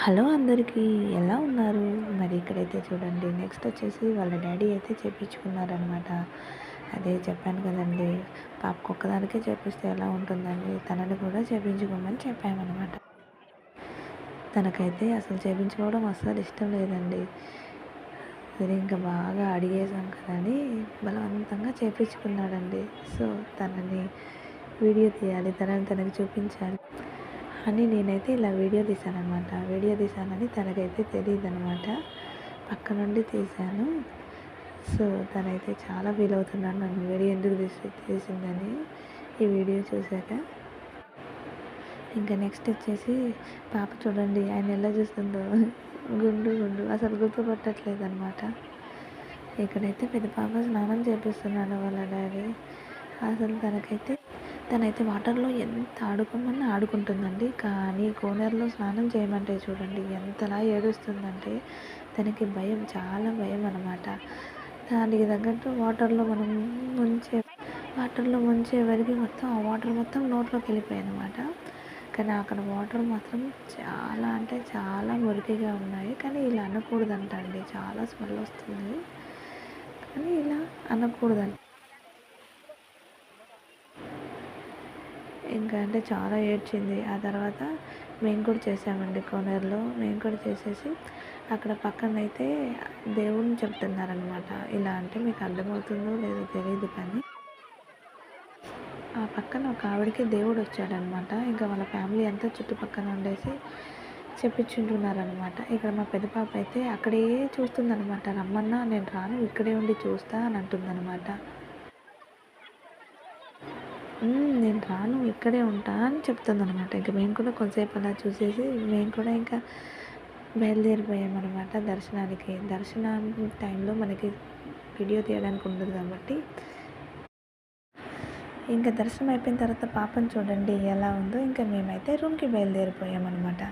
Hello అందరికీ ఎలా ఉన్నారు? మరి ఇక్కడైతే చూడండి నెక్స్ట్ వచ్చేసి వాళ్ళ డాడీ అయితే చేపించుకున్నారనమాట అదే చెప్పాను కదండి పాపకు ఒక్కదానికే చేపిస్తే ఎలా ఉంటుందండి? తనని కూడా చేపించుకోమని చెప్పామన్నమాట. తనకైతే అసలు చేపించుకోవడం అస్సలు ఇష్టం లేదండి. సరే ఇంకా బాగా అడిగేసాం కదని బలవంతంగా చేపించుకున్నాడండి. సో తనని వీడియో తీయాలి తనని తనకి చూపించాలి. అని నేనైతే ఇలా వీడియో తీశానమాట వీడియో తీశానని తనకైతే తెలియదు అనమాట పక్క నుండి తీశాను. సో తనైతే చాలా ఫీల్ అవుతున్నాను నన్ను వీడియో ఎందుకు తీసి తీసిందని ఈ వీడియో చూశాక. ఇంకా నెక్స్ట్ వచ్చేసి పాప చూడండి ఆయన ఎలా చూస్తుందో. గుండు గుండు. అసలు గుర్తుపట్టట్లేదు అనమాట ఇక్కడైతే పెద్ద పాప స్నానం చేపిస్తున్నాడు వాళ్ళ డాడీ. అసలు తనకైతే తనైతే వాటర్లో ఎంత ఆడుకోమన్నా ఆడుకుంటుందండి. కానీ కోనేరులో స్నానం చేయమంటే చూడండి ఎంతలా ఏడుస్తుందంటే తనకి భయం చాలా భయం అనమాట దానికి తగ్గట్టు వాటర్లో మనం ముంచే వాటర్లో ముంచే వరకు మొత్తం ఆ వాటర్ మొత్తం నోట్లోకి వెళ్ళిపోయాయి అనమాట కానీ అక్కడ వాటర్ మాత్రం చాలా అంటే చాలా మురికిగా ఉన్నాయి. కానీ ఇలా అనకూడదంటండి. చాలా స్మెల్ వస్తుంది. కానీ ఇలా అనకూడదంట ఇంకా అంటే చాలా ఏడ్చింది. ఆ తర్వాత మేము కూడా చేసామండి కోనేరులో. మేము కూడా చేసేసి అక్కడ పక్కన అయితే దేవుడిని చెప్తున్నారనమాట ఇలా అంటే మీకు అర్థమవుతుందో లేదో తెలియదు కానీ. ఆ పక్కన ఒక ఆవిడకి దేవుడు వచ్చాడనమాట ఇంకా వాళ్ళ ఫ్యామిలీ అంతా చుట్టుపక్కన ఉండేసి చెప్పించుంటున్నారనమాట ఇక్కడ మా పెద్ద పాప అయితే అక్కడే చూస్తుందనమాట రమ్మన్నా నేను రాను ఇక్కడే ఉండి చూస్తా అని అంటుందనమాట నేను రాను ఇక్కడే ఉంటా అని చెప్తుంది అనమాట ఇంకా మేము కూడా కొంతసేపు అలా చూసేసి మేము కూడా ఇంకా బయలుదేరిపోయామన్నమాట దర్శనానికి. దర్శనం టైంలో మనకి వీడియో తీయడానికి ఉండదు కాబట్టి. ఇంకా దర్శనం అయిపోయిన తర్వాత పాపను చూడండి ఎలా ఉందో ఇంకా మేమైతే రూమ్కి బయలుదేరిపోయామన్నమాట.